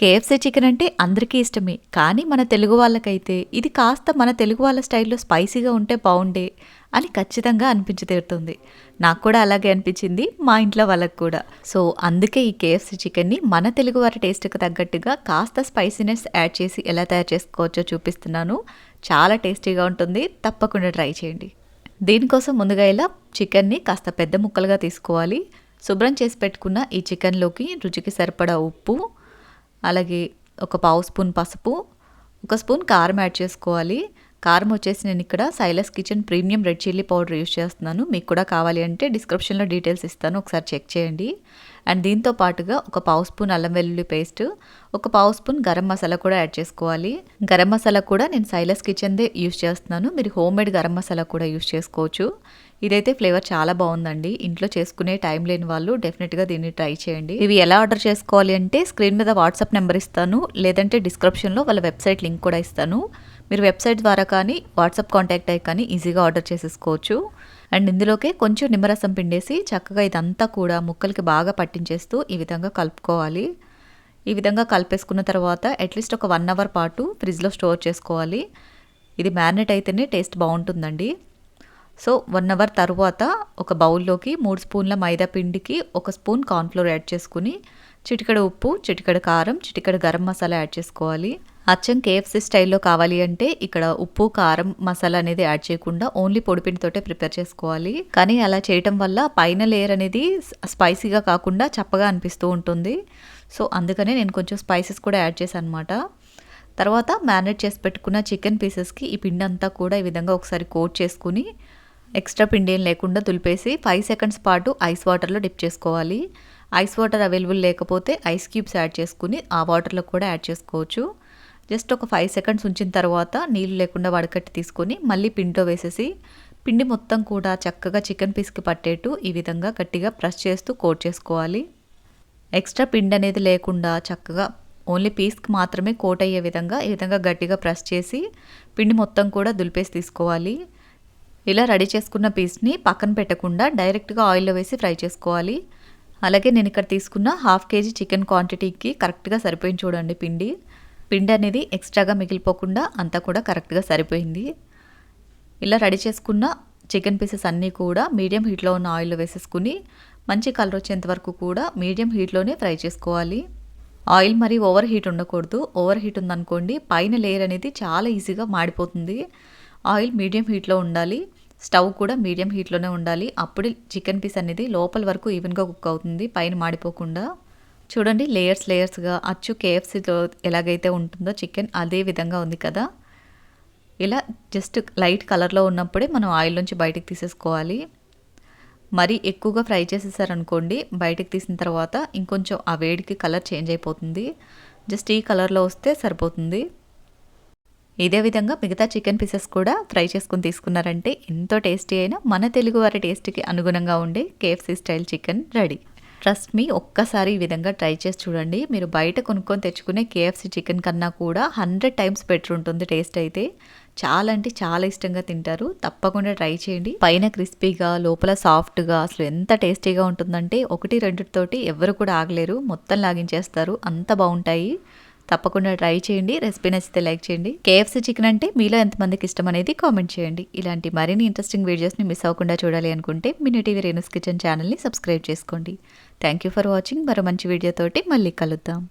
KFC chicken అంటే అందరికీ ఇష్టమే. కానీ మన తెలుగు వాళ్ళకైతే ఇది కాస్త మన తెలుగు వాళ్ళ స్టైల్లో స్పైసీగా ఉంటే బాగుండే అని ఖచ్చితంగా అనిపించి తీరుతుంది. నాకు కూడా అలాగే అనిపించింది మా ఇంట్లో వాళ్ళకి కూడా. సో అందుకే ఈ కేఎఫ్సీ చికెన్ని మన తెలుగు వారి టేస్ట్కి తగ్గట్టుగా కాస్త స్పైసీనెస్ యాడ్ చేసి ఎలా తయారు చేసుకోవచ్చో చూపిస్తున్నాను. చాలా టేస్టీగా ఉంటుంది. తప్పకుండా ట్రై చేయండి. దీనికోసం ముందుగా ఇలా చికెన్ని కాస్త పెద్ద ముక్కలుగా తీసుకోవాలి. శుభ్రం చేసి పెట్టుకున్న ఈ చికెన్లోకి రుచికి సరిపడా ఉప్పు అలాగే ఒక పావు స్పూన్ పసుపు ఒక స్పూన్ కారం యాడ్ చేసుకోవాలి. కారం వచ్చేసి నేను ఇక్కడ Silas kitchen premium red chilli powder use చేస్తున్నాను. మీకు కూడా కావాలి అంటే డిస్క్రిప్షన్లో డీటెయిల్స్ ఇస్తాను. ఒకసారి చెక్ చేయండి. అండ్ దీంతో పాటుగా ఒక పావు స్పూన్ అల్లం వెల్లుల్లి పేస్ట్ ఒక పావు స్పూన్ గరం మసాలా కూడా యాడ్ చేసుకోవాలి. గరం మసాలా కూడా నేను సైలస్ కిచెన్దే యూస్ చేస్తున్నాను. మీరు హోమ్ మేడ్ గరం మసాలా కూడా యూస్ చేసుకోవచ్చు. ఇదైతే ఫ్లేవర్ చాలా బాగుందండి. ఇంట్లో చేసుకునే టైం లేని వాళ్ళు డెఫినెట్గా దీన్ని ట్రై చేయండి. ఇవి ఎలా ఆర్డర్ చేసుకోవాలి అంటే స్క్రీన్ మీద వాట్సాప్ నెంబర్ ఇస్తాను. లేదంటే డిస్క్రిప్షన్లో వాళ్ళ వెబ్సైట్ లింక్ కూడా ఇస్తాను. మీరు వెబ్సైట్ ద్వారా కానీ వాట్సాప్ కాంటాక్ట్ అయ్యి కానీ ఈజీగా ఆర్డర్ చేసేసుకోవచ్చు. అండ్ ఇందులోకే కొంచెం నిమ్మరసం పిండేసి చక్కగా ఇదంతా కూడా ముక్కలకి బాగా పట్టించేస్తూ ఈ విధంగా కలుపుకోవాలి. ఈ విధంగా కలిపేసుకున్న తర్వాత అట్లీస్ట్ ఒక వన్ అవర్ పాటు ఫ్రిడ్జ్లో స్టోర్ చేసుకోవాలి. ఇది మ్యారినేట్ అయితేనే టేస్ట్ బాగుంటుందండి. సో వన్ అవర్ తర్వాత ఒక బౌల్లోకి మూడు స్పూన్ల మైదా పిండికి ఒక స్పూన్ కార్న్ఫ్లోర్ యాడ్ చేసుకుని చిటికడ ఉప్పు చిటికడ కారం చిటికడ గరం మసాలా యాడ్ చేసుకోవాలి. అచ్చం కేఎఫ్సీ స్టైల్లో కావాలి అంటే ఇక్కడ ఉప్పు కారం మసాలా అనేది యాడ్ చేయకుండా ఓన్లీ పొడిపిండితోటే ప్రిపేర్ చేసుకోవాలి. కానీ అలా చేయటం వల్ల పైన లేయర్ అనేది స్పైసీగా కాకుండా చప్పగా అనిపిస్తూ ఉంటుంది. సో అందుకనే నేను కొంచెం స్పైసెస్ కూడా యాడ్ చేశాను అనమాట తర్వాత మ్యారినేట్ చేసి పెట్టుకున్న చికెన్ పీసెస్కి ఈ పిండి అంతా కూడా ఈ విధంగా ఒకసారి కోట్ చేసుకుని ఎక్స్ట్రా పిండి ఏం లేకుండా దులిపేసి ఫైవ్ సెకండ్స్ పాటు ఐస్ వాటర్లో డిప్ చేసుకోవాలి. ఐస్ వాటర్ అవైలబుల్ లేకపోతే ఐస్ క్యూబ్స్ యాడ్ చేసుకుని ఆ వాటర్లో కూడా యాడ్ చేసుకోవచ్చు. జస్ట్ ఒక ఫైవ్ సెకండ్స్ ఉంచిన తర్వాత నీళ్ళు లేకుండా వడకట్టి తీసుకొని మళ్ళీ పిండిలో వేసేసి పిండి మొత్తం కూడా చక్కగా చికెన్ పీస్కి పట్టేట్టు ఈ విధంగా గట్టిగా ప్రెస్ చేస్తూ కోట్ చేసుకోవాలి. ఎక్స్ట్రా పిండి అనేది లేకుండా చక్కగా ఓన్లీ పీస్కి మాత్రమే కోట్ అయ్యే విధంగా ఈ విధంగా గట్టిగా ప్రెస్ చేసి పిండి మొత్తం కూడా దులిపేసి తీసుకోవాలి. ఇలా రెడీ చేసుకున్న పీస్ని పక్కన పెట్టకుండా డైరెక్ట్గా ఆయిల్లో వేసి ఫ్రై చేసుకోవాలి. అలాగే నేను ఇక్కడ తీసుకున్న హాఫ్ కేజీ చికెన్ క్వాంటిటీకి కరెక్ట్గా సరిపోయింది చూడండి పిండి. పిండి అనేది ఎక్స్ట్రాగా మిగిలిపోకుండా అంతా కూడా కరెక్ట్గా సరిపోయింది. ఇలా రెడీ చేసుకున్న చికెన్ పీసెస్ అన్నీ కూడా మీడియం హీట్లో ఉన్న ఆయిల్లో వేసేసుకుని మంచి కలర్ వచ్చేంత వరకు కూడా మీడియం హీట్లోనే ఫ్రై చేసుకోవాలి. ఆయిల్ మరి ఓవర్ హీట్ ఉండకూడదు. ఓవర్ హీట్ ఉందనుకోండి పైన లేయర్ అనేది చాలా ఈజీగా మాడిపోతుంది. ఆయిల్ మీడియం హీట్లో ఉండాలి. స్టవ్ కూడా మీడియం హీట్లోనే ఉండాలి. అప్పుడు చికెన్ పీస్ అనేది లోపల వరకు ఈవెన్గా కుక్ అవుతుంది. పైన మాడిపోకుండా. చూడండి లేయర్స్ లేయర్స్గా అచ్చు కేఎఫ్సీలో ఎలాగైతే ఉంటుందో చికెన్ అదే విధంగా ఉంది కదా. ఇలా జస్ట్ లైట్ కలర్లో ఉన్నప్పుడే మనం ఆయిల్ నుంచి బయటకు తీసేసుకోవాలి. మరి ఎక్కువగా ఫ్రై చేసేసారనుకోండి బయటకు తీసిన తర్వాత ఇంకొంచెం ఆ వేడికి కలర్ చేంజ్ అయిపోతుంది. జస్ట్ ఈ కలర్లో వస్తే సరిపోతుంది. ఇదే విధంగా మిగతా చికెన్ పీసెస్ కూడా ఫ్రై చేసుకుని తీసుకున్నారంటే ఎంతో టేస్టీ అయినా మన తెలుగు వారి టేస్ట్కి అనుగుణంగా ఉండే KFC style chicken ready. Trust me ఒక్కసారి ఈ విధంగా ట్రై చేసి చూడండి. మీరు బయట కొనుక్కొని తెచ్చుకునే కేఎఫ్సీ చికెన్ కన్నా కూడా హండ్రెడ్ టైమ్స్ బెటర్ ఉంటుంది టేస్ట్ అయితే. చాలా అంటే చాలా ఇష్టంగా తింటారు. తప్పకుండా ట్రై చేయండి. పైన క్రిస్పీగా లోపల సాఫ్ట్గా అసలు ఎంత టేస్టీగా ఉంటుందంటే ఒకటి రెండుతోటి ఎవరు కూడా ఆగలేరు. మొత్తం లాగించేస్తారు. అంత బాగుంటాయి. తప్పకుండా ట్రై చేయండి. రెసిపీ నచ్చితే లైక్ చేయండి. కేఎఫ్సీ చికెన్ అంటే మీలో ఎంతమందికి ఇష్టం అనేది కామెంట్ చేయండి. ఇలాంటి మరిన్ని ఇంట్రెస్టింగ్ వీడియోస్ని మిస్ అవ్వకుండా చూడాలి అనుకుంటే మినీ టీవీ రేణుస్ కిచెన్ ఛానల్ని సబ్స్క్రైబ్ చేసుకోండి. Thank you for watching. మరో మంచి వీడియోతోటి మళ్ళీ కలుద్దాం.